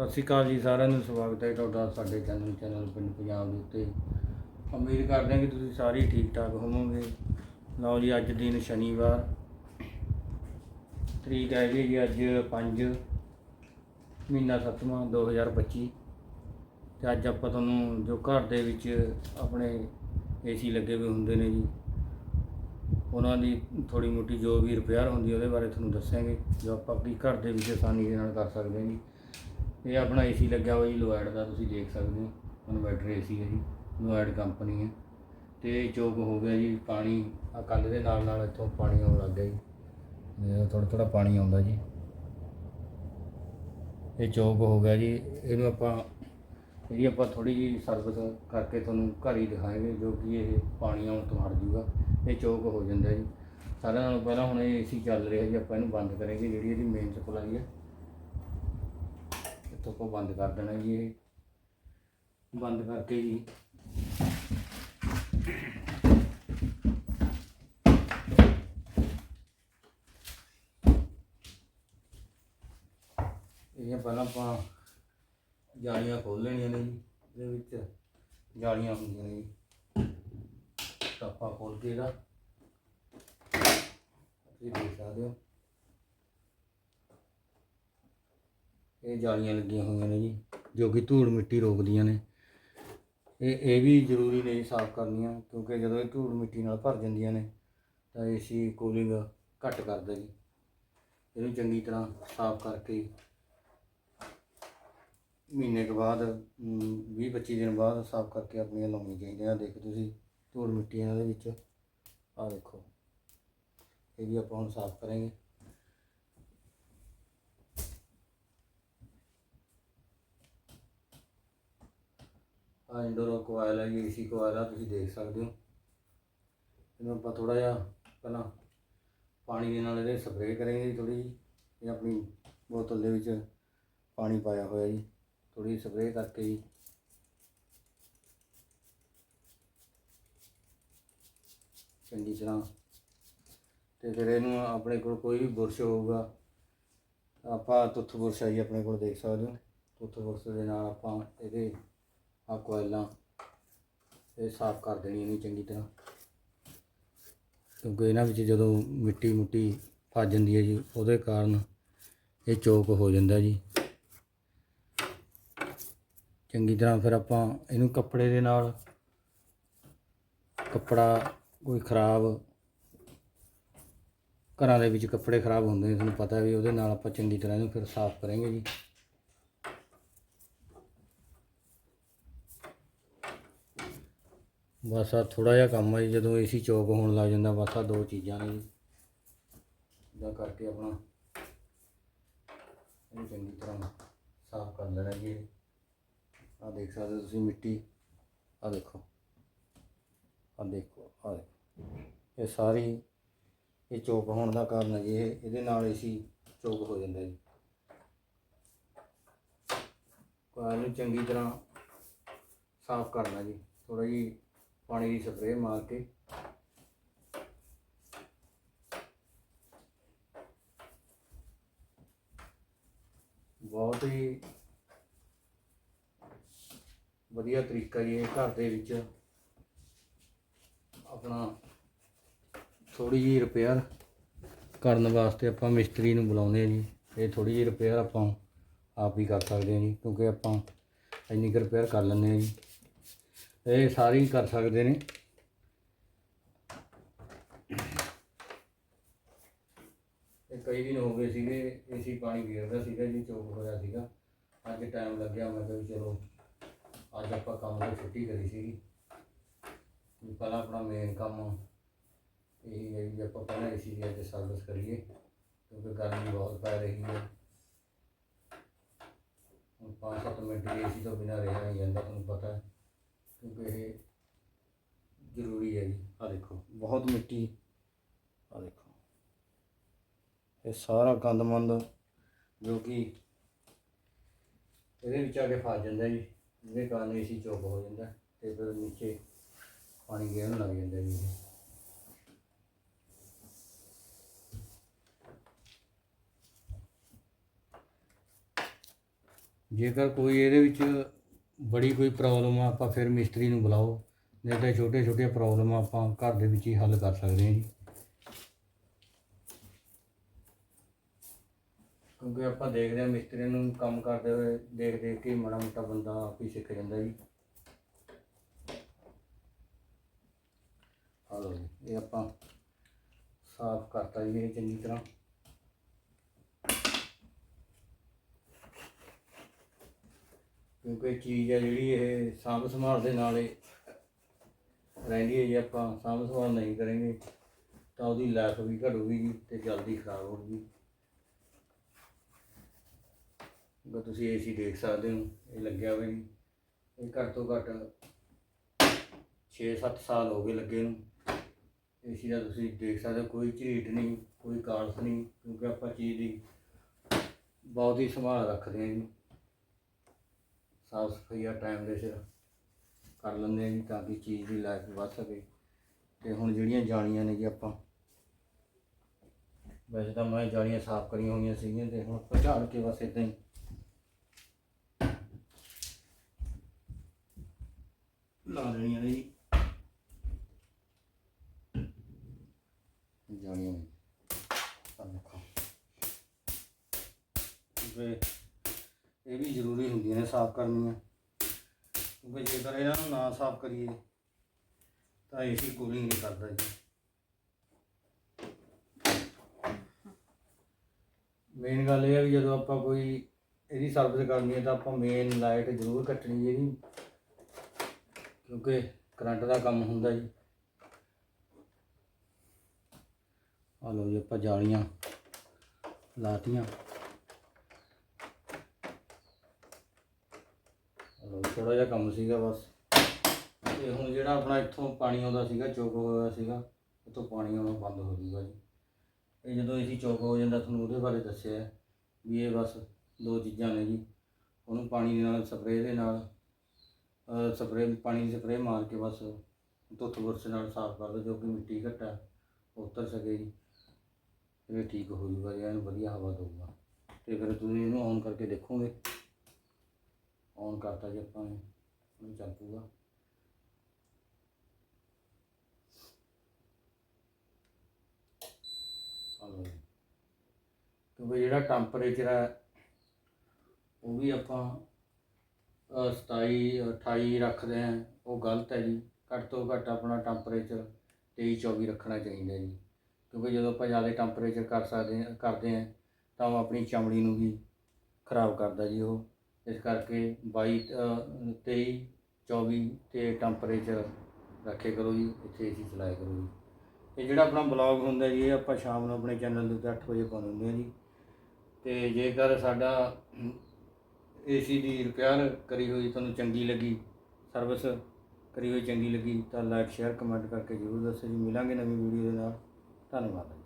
ਸਤਿ ਸ਼੍ਰੀ ਅਕਾਲ ਜੀ, ਸਾਰਿਆਂ ਨੂੰ ਸਵਾਗਤ ਹੈ ਤੁਹਾਡਾ ਸਾਡੇ ਚੈਨਲ ਚੈਨਲ ਪਿੰਡ ਪੰਜਾਬ ਦੇ ਉੱਤੇ। ਉਮੀਦ ਕਰਦੇ ਹਾਂ ਕਿ ਤੁਸੀਂ ਸਾਰੇ ਠੀਕ ਠਾਕ ਹੋਵੋਗੇ। ਲਓ ਜੀ, ਅੱਜ ਦਿਨ ਸ਼ਨੀਵਾਰ। ਤਰੀਕ ਹੈਗੀ ਜੀ ਅੱਜ 5 ਮਹੀਨਾ 7ਵਾਂ 2025 ਤੇ ਅੱਜ ਆਪਾਂ ਤੁਹਾਨੂੰ ਜੋ ਘਰ ਦੇ ਵਿੱਚ ਆਪਣੇ ਏਸੀ ਲੱਗੇ ਹੋਏ ਹੁੰਦੇ ਨੇ ਜੀ, ਉਹਨਾਂ ਦੀ ਥੋੜੀ ਮੋਟੀ ਜੋ ਵੀ ਰਿਪੇਅਰ ਹੁੰਦੀ ਉਹਦੇ ਬਾਰੇ ਤੁਹਾਨੂੰ ਦੱਸਾਂਗੇ। ਜੋ ਆਪਾਂ ਆਪਣੀ ਘਰ ਦੇ ਵਿੱਚ ਆਸਾਨੀ ਦੇ ਨਾਲ ਕਰ ਸਕਦੇ ਹਾਂ ਜੀ। ਇਹ ਆਪਣਾ ਏਸੀ ਲੱਗਿਆ ਹੋਇਆ ਜੀ, ਲੋਇਡ ਦਾ, ਤੁਸੀਂ ਦੇਖ ਸਕਦੇ ਹੋ। ਇਨਵਰਟਰ ਏਸੀ ਹੈ ਜੀ, ਲੋਇਡ ਕੰਪਨੀ ਹੈ। ਤੇ ਇਹ ਚੋਕ ਹੋ ਗਿਆ ਜੀ, ਪਾਣੀ ਆ ਕੱਲ ਦੇ ਨਾਲ ਨਾਲ ਇੱਥੋਂ ਪਾਣੀ ਆਉਣ ਲੱਗ ਗਿਆ ਜੀ। ਥੋੜਾ ਥੋੜਾ ਪਾਣੀ ਆਉਂਦਾ ਜੀ। ਇਹ ਚੋਕ ਹੋ ਗਿਆ ਜੀ, ਇਹਨੂੰ ਆਪਾਂ, ਇਹਦੀ ਆਪਾਂ ਥੋੜੀ ਜਿਹੀ ਸਰਵਿਸ ਕਰਕੇ ਤੁਹਾਨੂੰ ਘਰ ਹੀ ਦਿਖਾਏਗੇ, ਜੋ ਕਿ ਇਹ ਪਾਣੀ ਆਉਣ ਤੋਂ ਹਟ ਜੂਗਾ। ਇਹ ਚੋਕ ਹੋ ਜਾਂਦਾ ਜੀ। ਸਾਰਿਆਂ ਨਾਲੋਂ ਪਹਿਲਾਂ ਹੁਣ ਇਹ ਏਸੀ ਚੱਲ ਰਿਹਾ ਜੀ, ਆਪਾਂ ਇਹਨੂੰ ਬੰਦ ਕਰਾਂਗੇ, ਜਿਹੜੀ ਇਹਦੀ ਮੇਨ ਸਪਲਾਈ ਹੈ। ਇੱਥੋਂ ਆਪਾਂ ਬੰਦ ਕਰ ਦੇਣਾ ਜੀ ਇਹ ਬੰਦ ਕਰਕੇ ਜੀ ਇਹ ਪਹਿਲਾਂ ਆਪਾਂ ਜਾਲੀਆਂ ਖੋਲ ਲੈਣੀਆਂ ਨੇ ਜੀ ਇਹਦੇ ਵਿੱਚ ਜਾਲੀਆਂ ਹੁੰਦੀਆਂ ਨੇ ਜੀ ਤਾਂ ਆਪਾਂ ਖੋਲ ਕੇ ਇਹਦਾ ਤੁਸੀਂ ਦੇਖ ਸਕਦੇ ਹੋ ਇਹ ਜਾਲੀਆਂ ਲੱਗੀਆਂ ਹੋਈਆਂ ਨੇ ਜੀ, ਜੋ ਕਿ ਧੂੜ ਮਿੱਟੀ ਰੋਕਦੀਆਂ ਨੇ। ਇਹ ਇਹ ਵੀ ਜ਼ਰੂਰੀ ਨੇ ਜੀ ਸਾਫ਼ ਕਰਨੀਆਂ, ਕਿਉਂਕਿ ਜਦੋਂ ਇਹ ਧੂੜ ਮਿੱਟੀ ਨਾਲ ਭਰ ਜਾਂਦੀਆਂ ਨੇ, ਤਾਂ ਏਸੀ ਕੂਲਿੰਗ ਘੱਟ ਕਰਦਾ ਜੀ। ਇਹਨੂੰ ਚੰਗੀ ਤਰ੍ਹਾਂ ਸਾਫ਼ ਕਰਕੇ ਮਹੀਨੇ ਕੁ ਬਾਅਦ 20 25 ਦਿਨ ਬਾਅਦ ਸਾਫ਼ ਕਰਕੇ ਆਪਣੀਆਂ ਲਾਉਣੀਆਂ ਚਾਹੀਦੀਆਂ। ਦੇਖੋ ਤੁਸੀਂ ਧੂੜ ਮਿੱਟੀ ਇਹਨਾਂ ਦੇ ਵਿੱਚ ਆ ਦੇਖੋ। ਇਹ ਵੀ ਆਪਾਂ ਹੁਣ ਸਾਫ਼ ਕਰਾਂਗੇ। ਆ ਇੰਡੋਰ ਕੋਇਲ ਹੈ ਜੀ ਏਸੀ ਕੋਇਲ ਆ ਤੁਸੀਂ ਦੇਖ ਸਕਦੇ ਹੋ। ਇਹਨੂੰ ਆਪਾਂ ਥੋੜਾ ਜਿਹਾ ਪਹਿਲਾਂ ਪਾਣੀ ਦੇ ਨਾਲ ਇਹਦੇ ਸਪਰੇਅ ਕਰਾਂਗੇ ਥੋੜੀ ਜਿਹੀ। ਇਹ ਆਪਣੀ ਬੋਤਲ ਦੇ ਵਿੱਚ ਪਾਣੀ ਪਾਇਆ ਹੋਇਆ ਜੀ। ਥੋੜੀ ਸਪਰੇਅ ਕਰਕੇ ਜੀ। ਚੰਗੀ ਤਰ੍ਹਾਂ। ਤੇ ਫਿਰ ਇਹਨੂੰ ਆਪਣੇ ਕੋਲ ਕੋਈ ਵੀ ਬੁਰਸ਼ ਹੋਊਗਾ, ਆਪਾਂ ਤੁੱਥ ਬੁਰਸ਼ ਆਈ ਆਪਣੇ ਕੋਲ ਦੇਖ ਸਕਦੇ ਹੋ। ਤੁੱਥ ਬੁਰਸ਼ ਦੇ ਨਾਲ ਆਪਾਂ ਇਹਦੇ ਆ। ਕੋਇਲਾਂ ਇਹ ਸਾਫ਼ ਕਰ ਦੇਣੀ ਇਹਨੂੰ ਚੰਗੀ ਤਰ੍ਹਾਂ। ਕਿਉਂਕਿ ਇਹਨਾਂ ਵਿੱਚ ਜਦੋਂ ਮਿੱਟੀ ਮੁੱਟੀ ਫਸ ਜਾਂਦੀ ਹੈ ਜੀ, ਉਹਦੇ ਕਾਰਨ ਇਹ ਚੋਕ ਹੋ ਜਾਂਦਾ ਜੀ। ਚੰਗੀ ਤਰ੍ਹਾਂ ਫਿਰ ਆਪਾਂ ਇਹਨੂੰ ਕੱਪੜੇ ਦੇ ਨਾਲ ਕੱਪੜਾ ਕੋਈ ਖਰਾਬ, ਘਰਾਂ ਦੇ ਵਿੱਚ ਕੱਪੜੇ ਖਰਾਬ ਹੁੰਦੇ ਨੇ, ਤੁਹਾਨੂੰ ਪਤਾ ਵੀ ਉਹਦੇ ਨਾਲ ਆਪਾਂ ਚੰਗੀ ਤਰ੍ਹਾਂ ਇਹਨੂੰ ਫਿਰ ਸਾਫ਼ ਕਰਾਂਗੇ ਜੀ। ਬਸ ਆ ਥੋੜਾ ਜਿਹਾ ਕੰਮ ਹੈ ਜੀ, ਜਦੋਂ ਏਸੀ ਚੌਕ ਹੋਣ ਲੱਗ ਜਾਂਦਾ ਬਸ ਆ ਦੋ ਚੀਜ਼ਾਂ ਨੇ ਜੀ। ਇਦਾਂ ਕਰਕੇ ਆਪਣਾ ਇਹਨੂੰ ਚੰਗੀ ਤਰ੍ਹਾਂ ਸਾਫ਼ ਕਰ ਲੈਣਾ ਜੀ ਆ ਦੇਖ ਸਕਦੇ ਤੁਸੀਂ ਮਿੱਟੀ। ਆ ਦੇਖੋ। ਆ ਦੇਖੋ ਆ ਦੇਖੋ। ਇਹ ਸਾਰੀ ਇਹ ਚੌਕ ਹੋਣ ਦਾ ਕਾਰਨ ਹੈ ਜੀ ਇਹ। ਇਹਦੇ ਨਾਲ ਏਸੀ ਚੌਕ ਹੋ ਜਾਂਦਾ ਜੀ। ਕੋਇਲ ਨੂੰ ਚੰਗੀ ਤਰ੍ਹਾਂ ਸਾਫ਼ ਕਰਨਾ ਜੀ। ਥੋੜਾ ਜੀ ਪਾਣੀ ਦੀ ਸਪਰੇਅ ਮਾਰ ਕੇ। ਬਹੁਤ ਹੀ ਵਧੀਆ ਤਰੀਕਾ ਜੀ ਇਹ ਘਰ ਦੇ ਵਿੱਚ ਆਪਣਾ ਥੋੜੀ ਜਿਹੀ ਰਿਪੇਅਰ ਕਰਨ ਵਾਸਤੇ ਆਪਾਂ ਮਿਸਤਰੀ ਨੂੰ ਬੁਲਾਉਂਦੇ ਆ ਜੀ। ਇਹ ਥੋੜੀ ਜਿਹੀ ਰਿਪੇਅਰ ਆਪਾਂ ਆਪ ਹੀ ਕਰ ਸਕਦੇ ਹਾਂ ਜੀ, ਕਿਉਂਕਿ ਆਪਾਂ ਇੰਨੀ ਕੁ ਰਿਪੇਅਰ ਕਰ ਲੈਂਦੇ ਹਾਂ ਜੀ। ਇਹ ਸਾਰੇ ਹੀ ਕਰ ਸਕਦੇ ਨੇ। ਇਹ ਕਈ ਦਿਨ ਹੋ ਗਏ ਸੀਗੇ ਏਸੀ ਪਾਣੀ ਗੇਰਦਾ ਸੀਗਾ ਜੀ, ਚੋਕ ਹੋਇਆ ਸੀਗਾ। ਅੱਜ ਟਾਈਮ ਲੱਗਿਆ, ਮੈਂ ਕਿਹਾ ਵੀ ਚਲੋ, ਅੱਜ ਆਪਾਂ ਕੰਮ ਤੋਂ ਛੁੱਟੀ ਕਰੀ ਸੀਗੀ। ਵੀ ਪਹਿਲਾਂ ਆਪਣਾ ਮੇਨ ਕੰਮ ਇਹ ਹੈ ਵੀ ਆਪਾਂ ਪਹਿਲਾਂ ਏਸੀ ਦੀ ਅੱਜ ਸਰਵਿਸ ਕਰੀਏ, ਕਿਉਂਕਿ ਗਰਮੀ ਬਹੁਤ ਪੈ ਰਹੀ ਹੈ। ਹੁਣ 5-7 ਮਿੰਟ ਏਸੀ ਤੋਂ ਬਿਨਾਂ ਰਹਿਣਾ ਨਹੀਂ ਜਾਂਦਾ, ਤੁਹਾਨੂੰ ਪਤਾ ਹੈ। ਕਿਉਂਕਿ ਇਹ ਜ਼ਰੂਰੀ ਹੈ ਜੀ। ਆ ਦੇਖੋ। ਬਹੁਤ ਮਿੱਟੀ। ਆ ਦੇਖੋ। ਇਹ ਸਾਰਾ ਗੰਦਮੰਦ ਜੋ ਕਿ ਇਹਦੇ ਵਿੱਚ ਆ ਕੇ ਫਸ ਜਾਂਦਾ ਜੀ। ਜਿਹਦੇ ਕਾਰਨ ਏਸੀ ਚੋਕ ਹੋ ਜਾਂਦਾ ਤੇ ਫਿਰ ਨੀਚੇ ਪਾਣੀ ਗੇਰਨ ਲੱਗ ਜਾਂਦਾ ਜੀ। ਜੇਕਰ ਕੋਈ ਇਹਦੇ ਵਿੱਚ ਬੜੀ ਕੋਈ ਪ੍ਰੋਬਲਮ ਆ, ਆਪਾਂ ਫਿਰ ਮਿਸਤਰੀ ਨੂੰ ਬੁਲਾਓ। ਨਹੀਂ ਤਾਂ ਛੋਟੇ ਛੋਟੀਆਂ ਪ੍ਰੋਬਲਮ ਆਪਾਂ ਘਰ ਦੇ ਵਿੱਚ ਹੀ ਹੱਲ ਕਰ ਸਕਦੇ ਹਾਂ ਜੀ। ਕਿਉਂਕਿ ਆਪਾਂ ਦੇਖਦੇ ਹਾਂ ਮਿਸਤਰੀ ਨੂੰ ਕੰਮ ਕਰਦੇ ਹੋਏ ਦੇਖ ਦੇਖ ਕੇ ਮਾੜਾ ਮੋਟਾ ਬੰਦਾ ਆਪ ਹੀ ਸਿੱਖ ਜਾਂਦਾ ਜੀ। ਆ ਲਓ ਜੀ, ਇਹ ਆਪਾਂ ਸਾਫ਼ ਕਰਤਾ ਜੀ, ਇਹ ਚੰਗੀ ਤਰ੍ਹਾਂ। ਕਿਉਂਕਿ ਚੀਜ਼ ਹੈ ਜਿਹੜੀ ਇਹ ਸਾਂਭ ਸੰਭਾਲ ਦੇ ਨਾਲ ਹੀ ਰਹਿੰਦੀ ਹੈ ਜੇ ਆਪਾਂ ਸਾਂਭ ਸੰਭਾਲ ਨਹੀਂ ਕਰਾਂਗੇ ਤਾਂ ਉਹਦੀ ਲਾਈਫ ਵੀ ਘਟੂਗੀ ਜੀ ਤੇ ਜਲਦੀ ਖਰਾਬ ਹੋਊਗੀ। ਅਗਰ ਤੁਸੀਂ ਏਸੀ ਦੇਖ ਸਕਦੇ ਹੋ, ਇਹ ਲੱਗਿਆ ਹੋਇਆ ਜੀ। ਇਹ ਘੱਟ ਤੋਂ ਘੱਟ 6-7 ਸਾਲ ਹੋ ਗਏ ਲੱਗੇ ਨੂੰ। ਏਸੀ ਦਾ ਤੁਸੀਂ ਦੇਖ ਸਕਦੇ ਹੋ, ਕੋਈ ਝਰੀਟ ਨਹੀਂ, ਕੋਈ ਕਾਲਸ ਨਹੀਂ, ਕਿਉਂਕਿ ਆਪਾਂ ਚੀਜ਼ ਦੀ ਬਹੁਤ ਹੀ ਸੰਭਾਲ ਰੱਖਦੇ ਹਾਂ ਜੀ। ਸਾਫ਼ ਸਫ਼ਾਈ ਟਾਈਮ ਦੇ ਸਿਰ ਕਰ ਲੈਂਦੇ ਹਾਂ ਜੀ ਤਾਂ ਕਿ ਚੀਜ਼ ਦੀ ਲਾਈਫ ਵੱਧ ਸਕੇ ਤੇ ਹੁਣ ਜਿਹੜੀਆਂ ਜਾਲੀਆਂ ਨੇ ਜੀ ਆਪਾਂ, ਵੈਸੇ ਤਾਂ ਮੈਂ ਜਾਲੀਆਂ ਸਾਫ਼ ਕਰੀਆਂ ਹੋਈਆਂ ਸੀਗੀਆਂ ਤੇ ਹੁਣ ਆਪਾਂ ਝਾੜ ਕੇ ਬਸ ਇਦਾਂ ਹੀ। ਲਾ ਦੇਣੀਆਂ ਨੇ ਜੀ। ਸਾਫ਼ ਕਰਨੀਆਂ ਕਿਉਂਕਿ ਜੇਕਰ ਇਹਨਾਂ ਨੂੰ ਨਾ ਸਾਫ਼ ਕਰੀਏ, ਤਾਂ ਏਸੀ ਕੂਲਿੰਗ ਨਹੀਂ ਕਰਦਾ ਜੀ। ਮੇਨ ਗੱਲ ਇਹ ਹੈ ਵੀ ਜਦੋਂ ਆਪਾਂ ਕੋਈ ਇਹਦੀ ਸਰਵਿਸ ਕਰਨੀ ਹੈ ਤਾਂ ਆਪਾਂ ਮੇਨ ਲਾਈਟ ਜ਼ਰੂਰ ਕੱਟਣੀ ਹੈ ਇਹਦੀ ਕਿਉਂਕਿ ਕਰੰਟ ਦਾ ਕੰਮ ਹੁੰਦਾ ਜੀ। ਆ ਲਓ ਜੀ ਆਪਾਂ ਜਾਲੀਆਂ ਲਾਤੀਆਂ ਚਲੋ ਥੋੜਾ ਜਿਹਾ ਕੰਮ ਸੀਗਾ ਬਸ। ਤੇ ਹੁਣ ਜਿਹੜਾ ਆਪਣਾ ਇੱਥੋਂ ਪਾਣੀ ਆਉਂਦਾ ਸੀਗਾ, ਚੋਕ ਹੋਇਆ ਸੀਗਾ, ਉੱਥੋਂ ਪਾਣੀ ਆਉਣਾ ਬੰਦ ਹੋ ਜੂਗਾ ਜੀ। ਇਹ ਜਦੋਂ ਅਸੀਂ ਚੋਕ ਹੋ ਜਾਂਦਾ, ਤੁਹਾਨੂੰ ਉਹਦੇ ਬਾਰੇ ਦੱਸਿਆ ਵੀ ਇਹ ਬਸ ਦੋ ਚੀਜ਼ਾਂ ਨੇ ਜੀ। ਉਹਨੂੰ ਪਾਣੀ ਦੇ ਨਾਲ ਸਪਰੇਅ ਦੇ ਨਾਲ ਸਪਰੇਅ, ਪਾਣੀ ਦੀ ਸਪਰੇਅ ਮਾਰ ਕੇ ਬਸ ਧੁੱਤ ਬੁਰਸ਼ ਨਾਲ ਸਾਫ਼ ਕਰ ਦਿਓ, ਜੋ ਕਿ ਮਿੱਟੀ ਘੱਟਾ ਉਹ ਉਤਰ ਸਕੇ ਜੀ। ਫਿਰ ਇਹ ਠੀਕ ਹੋ ਜੂਗਾ ਜੀ ਇਹਨੂੰ ਵਧੀਆ ਹਵਾ ਦਊਗਾ। ਤੇ ਫਿਰ ਤੁਸੀਂ ਇਹਨੂੰ ਔਨ ਕਰਕੇ ਦੇਖੋਗੇ। ਔਨ ਕਰਤਾ ਜੀ ਆਪਾਂ ਨੇ ਹੁਣ ਚੱਲ ਪੂਗਾ ਕਿਉਂਕਿ ਜਿਹੜਾ ਟੈਂਪਰੇਚਰ ਹੈ ਉਹ ਵੀ ਆਪਾਂ ਅਹ, 27 28 ਰੱਖਦੇ ਹਾਂ ਉਹ ਗਲਤ ਹੈ ਜੀ। ਘੱਟ ਤੋਂ ਘੱਟ ਆਪਣਾ ਟੈਂਪਰੇਚਰ 23 24 ਰੱਖਣਾ ਚਾਹੀਦਾ ਜੀ। ਕਿਉਂਕਿ ਜਦੋਂ ਆਪਾਂ ਜ਼ਿਆਦਾ ਟੈਂਪਰੇਚਰ ਕਰ ਸਕਦੇ ਕਰਦੇ ਹਾਂ ਤਾਂ ਉਹ ਆਪਣੀ ਚਮੜੀ ਨੂੰ ਵੀ ਖਰਾਬ ਕਰਦਾ ਜੀ ਉਹ। ਇਸ ਕਰਕੇ 22 ਅ, 23 24 ਤੇ ਟੈਂਪਰੇਚਰ ਰੱਖੇ ਕਰੋ ਜੀ ਇੱਥੇ ਏਸੀ ਚਲਾਇਆ ਕਰੋ ਜੀ। ਇਹ ਜਿਹੜਾ ਆਪਣਾ ਬਲੌਗ ਹੁੰਦਾ ਜੀ ਇਹ ਆਪਾਂ ਸ਼ਾਮ ਨੂੰ ਆਪਣੇ ਚੈਨਲ ਦੇ ਉੱਤੇ 8 ਵਜੇ ਪਾਉਂਦੇ ਹੁੰਦੇ ਹਾਂ ਜੀ। ਤੇ ਜੇਕਰ ਸਾਡਾ ਏਸੀ ਦੀ ਰਿਪੇਅਰ ਕਰੀ ਹੋਈ ਤੁਹਾਨੂੰ ਚੰਗੀ ਲੱਗੀ ਸਰਵਿਸ ਕਰੀ ਹੋਈ ਚੰਗੀ ਲੱਗੀ ਤਾਂ ਲਾਈਕ ਸ਼ੇਅਰ ਕਮੈਂਟ ਕਰਕੇ ਜ਼ਰੂਰ ਦੱਸੋ ਜੀ। ਮਿਲਾਂਗੇ ਨਵੀਂ ਵੀਡੀਓ ਦੇ ਨਾਲ। ਧੰਨਵਾਦ।